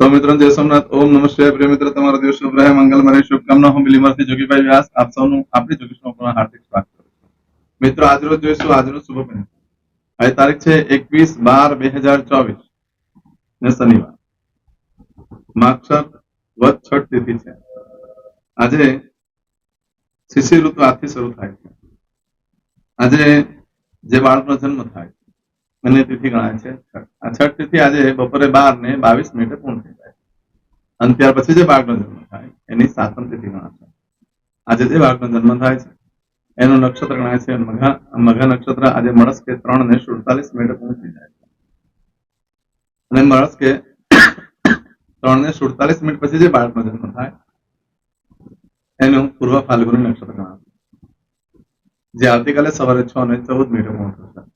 સૌ મિત્રો જય સોમનાથ. ઓમ નમઃ પ્રિય મિત્ર, તમારો દિવસ શુભ રહે. મંગલમય શુભકામના. હું બિલીમરથી જોગીભાઈ વ્યાસ. આપ સૌનું આપણી જોગીશમાં પુનઃ હાર્દિક સ્વાગત કરું છું. મિત્રો, આજરોજ જોઈશું આજનો શુભ બને આજે તારીખ છે એકવીસ બાર બે હજાર ચોવીસ. ને શનિવાર. માક્ષર વધ છઠ તિથિ છે. આજે શિશિર ઋતુ આજથી શરૂ થાય છે. આજે જે બાળકનો જન્મ થાય અને તિથિ ગણાય છે. આ છઠ તિથિ આજે બપોરે બાર ને બાવીસ મિનિટે પૂર્ણ. અને ત્યાર પછી જે બાળકનો જન્મ થાય, એની સાતમ તિથિ ગણાશે આજે જે બાળકનો જન્મ થાય છે, એનું નક્ષત્ર ગણાય છે મઘા નક્ષત્ર આજે મળસ કે ત્રણ ને સુડતાલીસ મિનિટે પહોંચી જાય છે. અને મળસ કે ત્રણ ને સુડતાલીસ મિનિટ પછી જે બાળકનો જન્મ થાય, એનું પૂર્વ ફાલ્ગુની નક્ષત્ર ગણાશે જે આવતીકાલે સવારે છ ને ચૌદ મિનિટે પહોંચશે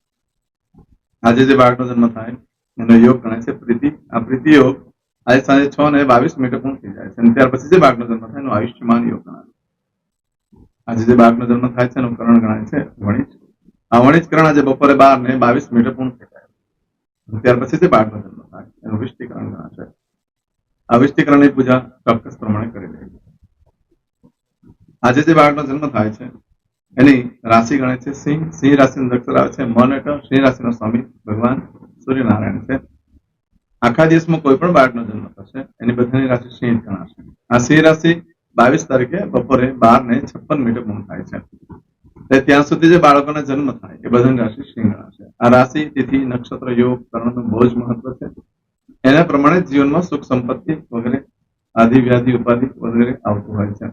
આજે જે બાળકનો જન્મ થાય, એનો યોગ ગણાય છે પ્રીતિ. આ પ્રીતિ યોગ આજે સાંજે છ ને બાવીસ મિનિટે થઈ જાય છે. અને ત્યાર પછી જે બાળકનો જન્મ થાય એનું આયુષ્યમાન યોગ ગણાય આજે જે બાળકનો જન્મ થાય છે એનું કરણ ગણાય છે વણિજ. આ વણિજ કરણ આજે બપોરે બાર ને બાવીસ મિનિટે પૂર્ણ થઈ જાય. ત્યાર પછી જે બાળકનો જન્મ થાય એનું વિષ્ટિકરણ ગણાશે આ વિષ્ટિકરણની પૂજા ચોક્કસ પ્રમાણે કરી લેવી આજે જે બાળકનો જન્મ થાય છે એની રાશિ ગણે છે સિંહ. સિંહ રાશિનું દક્ષર આવે છે મન એટલે સિંહ રાશિનો સ્વામી ભગવાન સૂર્યનારાયણ છે. આખા દિવસમાં કોઈ પણ બાળકનો જન્મ થશે, એની બધાની રાશિ સિંહ ગણાશે આ સિંહ રાશિ બાવીસ તારીખે બપોરે બાર ને છપ્પન મિનિટે પૂર્ણ થાય છે. ત્યાં સુધી જે બાળકોનો જન્મ થાય, એ બધાની રાશિ સિંહ ગણાશે આ રાશિ, તિથિ, નક્ષત્ર, યોગ, કરણનું બહુ જ મહત્વ છે. એના પ્રમાણે જીવનમાં સુખ સંપત્તિ વગેરે આદિ વ્યાધિ, ઉપાધિ વગેરે આવતું હોય છે.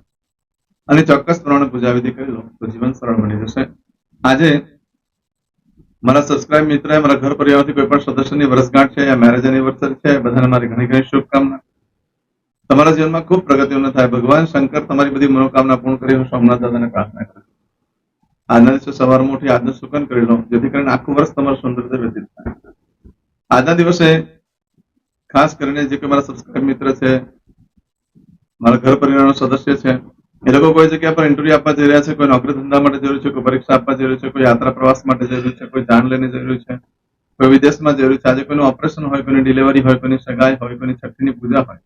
અને ચોક્કસ પ્રમાણે પૂજા વિધિ કરી લો, તો જીવન સરળ બની જશે. આજે મારા સબસ્ક્રાઇબ મિત્ર, મારા ઘર પરિવારથી કોઈ પણ સદસ્યની વર્ષગાંઠ છે યા મેરેજ એનિવર્સરી છે, બધાને મારી ઘણી ઘણી શુભકામના. તમારા જીવનમાં ખૂબ પ્રગતિઓ થાય. ભગવાન શંકર તમારી બધી મનોકામના પૂર્ણ કરી, હું સોમનાથ દાદાને પ્રાર્થના કરું આજના દિવસે સવારમાં ઉઠી આજનું સુકન કરી લો જેથી કરીને આખું વર્ષ તમારું સુંદર રીતે વ્યતીત થાય. આજના દિવસે ખાસ કરીને જે કોઈ મારા સબસ્ક્રાઇબ મિત્ર છે, મારા ઘર પરિવારનો સદસ્ય છે એ લોકો કોઈ જગ્યા પર ઇન્ટરવ્યુ આપવા જઈ રહ્યા છે, કોઈ નોકરી ધંધા માટે જરૂર છે, કોઈ પરીક્ષા આપવા જરૂર છે, કોઈ યાત્રા પ્રવાસ માટે જરૂર છે, કોઈ જાણ લઈને જરૂર છે, કોઈ વિદેશમાં જરૂર છે. આજે કોઈનું ઓપરેશન હોય, કોઈની ડિલિવરી હોય, કોઈની સગાઈ હોય, કોઈની છઠ્ઠીની પૂજા હોય.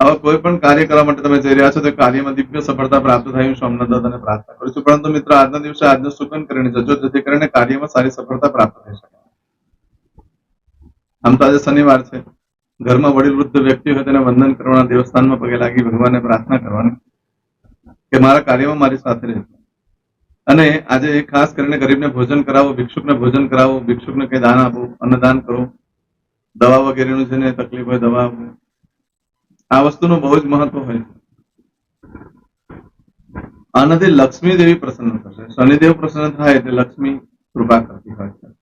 આવા કોઈ પણ કાર્ય કરવા માટે તમે જઈ રહ્યા છો, તો કાર્યમાં દિવ્ય સફળતા પ્રાપ્ત થાય. હું સોમનાથ દાદાને પ્રાર્થના કરું છું. પરંતુ મિત્રો, આજના દિવસે આજનું સુકન કરીને જજો જેથી કરીને કાર્યમાં સારી સફળતા પ્રાપ્ત થઈ શકે. આમ તો આજે શનિવાર છે. ઘરમાં વડીલ વૃદ્ધ વ્યક્તિ હોય તેને વંદન કરવાના દેવસ્થાનમાં પગે લાગી ભગવાનને પ્રાર્થના કરવાની કે મારા કાર્યમાં મારી સાથે રહેજો. અને આજે ખાસ કરીને ગરીબને ભોજન કરાવો, ભિક્ષુકને ભોજન કરાવો, ભિક્ષુકને કઈ દાન આપો, અન્નદાન કરો, દવા વગેરેનું જેને તકલીફ હોય દવા આપો. આ વસ્તુનું બહુ જ મહત્વ હોય આનાથી લક્ષ્મી દેવી પ્રસન્ન થશે. શનિદેવ પ્રસન્ન થાય એટલે લક્ષ્મી કૃપા કરતી હોય છે.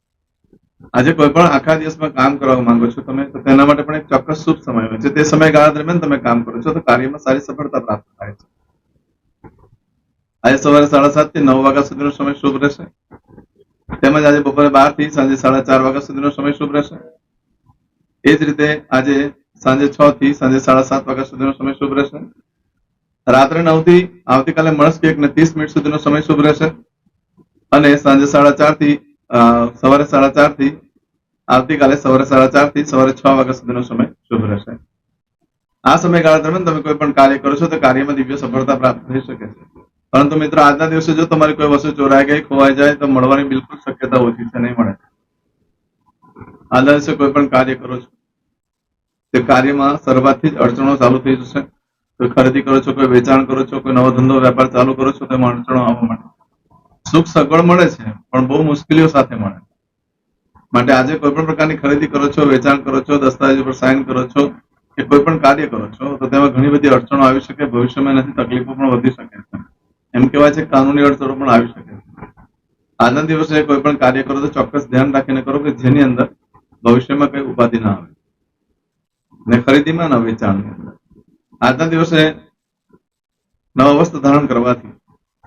આજે કોઈ પણ આખા દિવસમાં કામ કરવા માંગો છો, તમે તો તેના માટે પણ એક ચોક્કસ શુભ સમય હોય છે. તે સમયગાળા દરમિયાન તમે કામ કરો છો, તો કાર્યમાં સારી સફળતા પ્રાપ્ત થાય છે. આજે સવારે સાડા સાતથી નવ વાગ્યા સુધીનો સમય શુભ રહેશે. તેમજ આજે બપોરે બારથી સાંજે સાડા ચાર વાગ્યા સુધીનો સમય શુભ રહેશે. એ જ રીતે આજે સાંજે છ થી સાંજે સાડા સાત વાગ્યા સુધીનો સમય શુભ રહેશે. રાત્રે નવથી આવતીકાલે મળસ કે એક ને ત્રીસ મિનિટ સુધીનો સમય શુભ રહેશે. અને સાંજે સાડા ચારથી સવારે સાડા ચારથી આવતીકાલે સવારે સાડા ચારથી સવારે છ વાગ્યા સુધીનો સમય શુભ રહેશે. આ સમયગાળા દરમિયાન તમે કોઈ પણ કાર્ય કરો છો તો કાર્યમાં દિવ્ય સફળતા પ્રાપ્ત થઈ શકે છે. પરંતુ મિત્રો, આજના દિવસે જો તમારી કોઈ વસ્તુ ચોરાઈ ગઈ, ખોવાઈ જાય, તો મળવાની બિલકુલ શક્યતા ઓછી છે, નહીં મળે. આજના દિવસે કોઈ પણ કાર્ય કરો છો, તે કાર્યમાં શરૂઆતથી જ અડચણો ચાલુ થઈ જશે. કોઈ ખરીદી કરો છો, કોઈ વેચાણ કરો છો, કોઈ નવો ધંધો, વેપાર ચાલુ કરો છો, તેમાં અડચણો આવવા માટે સુખ સગવડ મળે છે, પણ બહુ મુશ્કેલીઓ સાથે મળે. માટે આજે કોઈ પણ પ્રકારની ખરીદી કરો છો, વેચાણ કરો છો, દસ્તાવેજ પર સાઇન કરો છો કે કોઈ પણ કાર્ય કરો છો, તો તેમાં ઘણી બધી અડચણો આવી શકે, ભવિષ્યમાં એનાથી તકલીફો પણ વધી શકે છે. એમ કહેવાય છે કાનૂની અડચણો પણ આવી શકે છે. આજના દિવસે કોઈ પણ કાર્ય કરો તો ચોક્કસ ધ્યાન રાખીને કરો કે જેની અંદર ભવિષ્યમાં કઈ ઉપાધિ ના આવે. ને ખરીદીમાં ના વેચાણની અંદર. આજના દિવસે નવા વસ્ત્ર ધારણ કરવાથી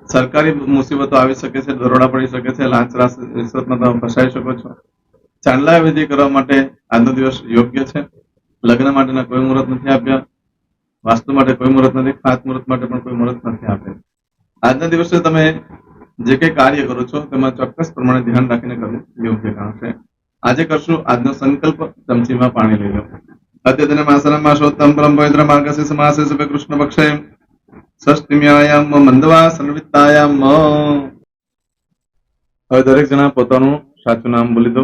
સરકારી મુસીબતો આવી શકે છે, દરોડા પડી શકે છે, લાંચ રાસ રિશ્વતમાં તમે ફસાઈ શકો છો. ચાંદલા વિધિ કરવા માટે આજનો દિવસ યોગ્ય છે? લગ્ન માટેના કોઈ મુહૂર્ત નથી આપ્યા? વાસ્તુ માટે કોઈ મુહૂર્ત નથી? ખાત મુહૂર્ત માટે પણ કોઈ મુહૂર્ત નથી આપ્યા? આજના દિવસે તમે જે કઈ કાર્ય કરો છો, તેમાં ચોક્કસ પ્રમાણે ધ્યાન રાખીને કરવું યોગ્ય ગણાશે આજે કરશું આજનો સંકલ્પ, ચમચીમાં પાણી લઈ લો. અદ્યતનમાસનમ માસોત્તમ પરમ પવિત્ર માર્ગસ્ય સમાસે સુભે કૃષ્ણ પક્ષે ષષ્ટિમ્યાયામ મંદવા સર્વિતાયામ હવે દરેક જણા પોતાનું સાચું નામ બોલી દો.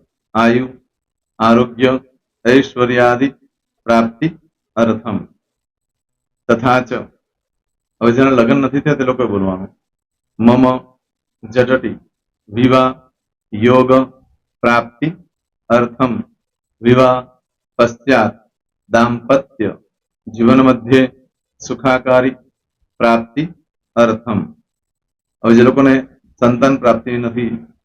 આયુ આરોગ્ય ઐશ્વર્યાદિ પ્રાપ્તિ અર્થમ તથા ચ હવે જેના લગ્ન નથી થયા તે લોકોએ બોલવાનું મમ જટટી વિવાહ યોગ પ્રાપ્તિ અર્થમ વિવાહ પશ્ચાત દાંપત્ય જીવન મધ્યે સુખાકારી પ્રાપ્તિ અર્થમ હવે જે લોકોને સંતાન પ્રાપ્તિ નથી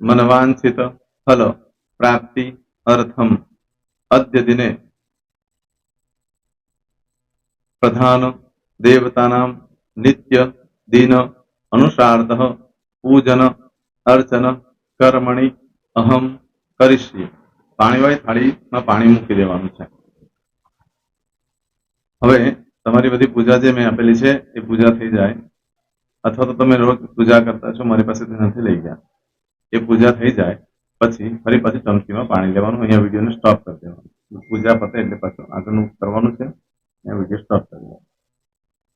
મનવાંછિત ફલ પ્રાપ્તિ અર્થમ અદ્ય દિને પ્રધાન દેવતાનામ નિત્ય દિન અનુસાર્ધ પૂજન અર્ચન કર્મણી અહમ કરીશ્યે પાણીવાળી થાળીમાં પાણી મૂકી દેવાનું છે હવે તમારી બધી પૂજા જે મેં આપેલી છે એ પૂજા થઈ જાય અથવા તો તમે રોજ પૂજા કરતા છો મારી પાસેથી નથી લઈ ગયા એ પૂજા થઈ જાય, પછી ફરી પાછી ચમચીમાં પાણી લેવાનું, અહીંયા વિડીયોને સ્ટોપ કરી દેવાનું. પૂજા પતે એટલે પાછું આગળનું કરવાનું છે, અહીંયા વીડિયો સ્ટોપ કરી દેવાનો.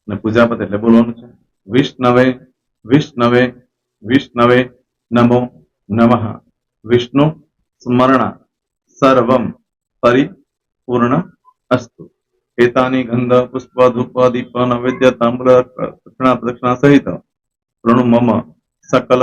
અને પૂજા પતે એટલે બોલવાનું છે, વિષ્ણવે વિષ્ણવે વિષ્ણવે નમો નમઃ. વિષ્ણુ સ્મરણા સર્વમ પરિપૂર્ણ અસ્તુ. એતાની ગંધ, પુષ્પ, ધૂપ, દીપ, નૈવેદ્ય તાંબ્ર દક્ષિણા પ્રદક્ષિણા સહિત. પ્રણુ મમ, સકલ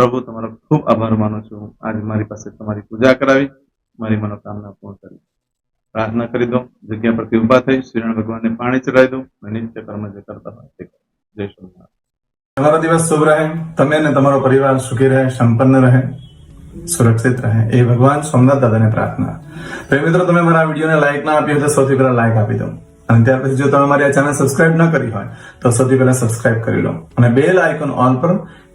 પ્રભુ, તમારો ખૂબ આભાર માનું છું. આજે મારી પાસે તમારી પૂજા કરાવી, મારી મનોકામના પૂર્ણ કરી. પ્રાર્થના કરી દો જગ્યા પરથી ઊભા થઈ શ્રીરણ ભગવાનને પાણી ચડાવી દો અને નિત્ય કર્મ જે કરતા હોય તે જય શ્રી તમારો દિવસ શુભ રહે, તમે અને તમારો પરિવાર સુખી રહે, સંપન્ન રહે, સુરક્ષિત રહે. એ ભગવાન સોમનાથ દાદાને પ્રાર્થના. પ્રેમ મિત્રો, તમે મારા વિડીયોને લાઈક ના આપી તો સૌથી પહેલા લાઈક આપી દો. અને ત્યાર પછી જો તમે મારી આ ચેનલ સબસ્ક્રાઇબ ન કરી હોય, તો સૌથી પહેલા સબસ્ક્રાઇબ કરી લો. અને બેલ આઇકોન ઓન પર